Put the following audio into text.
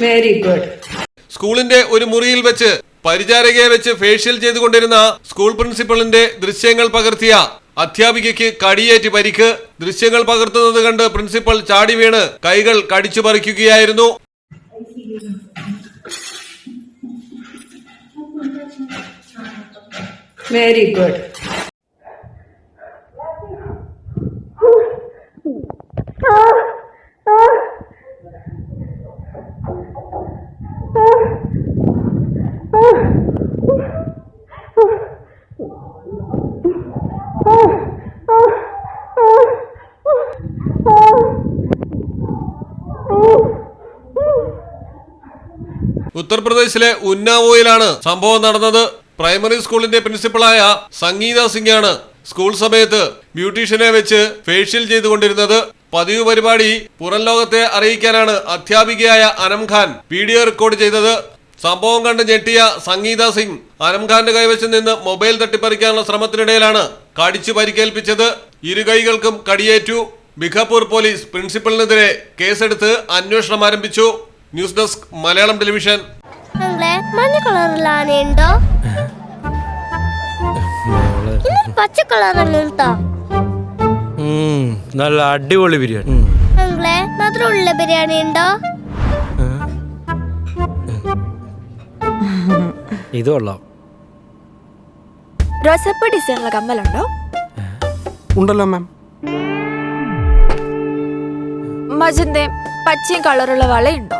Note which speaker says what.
Speaker 1: Very good
Speaker 2: സ്കൂളിന്റെ ഒരു മുറിയിൽ വെച്ച് പരിചാരകയെ വെച്ച് ഫേഷ്യൽ ചെയ്തുകൊണ്ടിരുന്ന സ്കൂൾ പ്രിൻസിപ്പളിന്റെ ദൃശ്യങ്ങൾ പകർത്തിയ അധ്യാപികയ്ക്ക് കടിയേറ്റ് പരിക്ക്. ദൃശ്യങ്ങൾ പകർത്തുന്നത് കണ്ട് പ്രിൻസിപ്പൽ ചാടി വീണ് കൈകൾ കടിച്ചു പറിക്കുകയായിരുന്നു.
Speaker 1: വെരി ഗുഡ്
Speaker 2: ഉത്തർപ്രദേശിലെ ഉന്നാവോയിലാണ് സംഭവം നടന്നത്. പ്രൈമറി സ്കൂളിന്റെ പ്രിൻസിപ്പളായ സംഗീത സിംഗാണ് സ്കൂൾ സമയത്ത് ബ്യൂട്ടീഷ്യനെ വെച്ച് ഫേഷ്യൽ ചെയ്തുകൊണ്ടിരുന്നത്. പതിവ് പരിപാടി പുറം ലോകത്തെ അറിയിക്കാനാണ് അധ്യാപികയായ അനം ഖാൻ വീഡിയോ റെക്കോർഡ് ചെയ്തത്. സംഭവം കണ്ട് ഞെട്ടിയ സംഗീത സിംഗ് അനംഖാന്റെ കൈവശം നിന്ന് മൊബൈൽ തട്ടിപ്പറിക്കാനുള്ള ശ്രമത്തിനിടയിലാണ് കടിച്ചു പരിക്കേൽപ്പിച്ചത്. ഇരു കൈകൾക്കും കടിയേറ്റു. ബിഖാപൂർ പോലീസ് പ്രിൻസിപ്പലിനെതിരെ കേസെടുത്ത് അന്വേഷണം ആരംഭിച്ചു. News desk Malayalam television.
Speaker 3: മഞ്ഞ കളറിൽ ആനയുണ്ടോ? ഇന്ന് പച്ച
Speaker 4: കളറിലോ നല്ല അടിപൊളി ബിരിയാണി.
Speaker 3: നിങ്ങളെ മധുരമുള്ള ബിരിയാണി ഉണ്ടോ?
Speaker 4: ഇത് കൊള്ളാം.
Speaker 5: റോസപ്പ് ഡിസൈനുള്ള കമ്മലുണ്ടോ?
Speaker 6: ഉണ്ടല്ലോ മാം.
Speaker 5: മജന്തയും പച്ചയും കളറുള്ള വളയുണ്ടോ?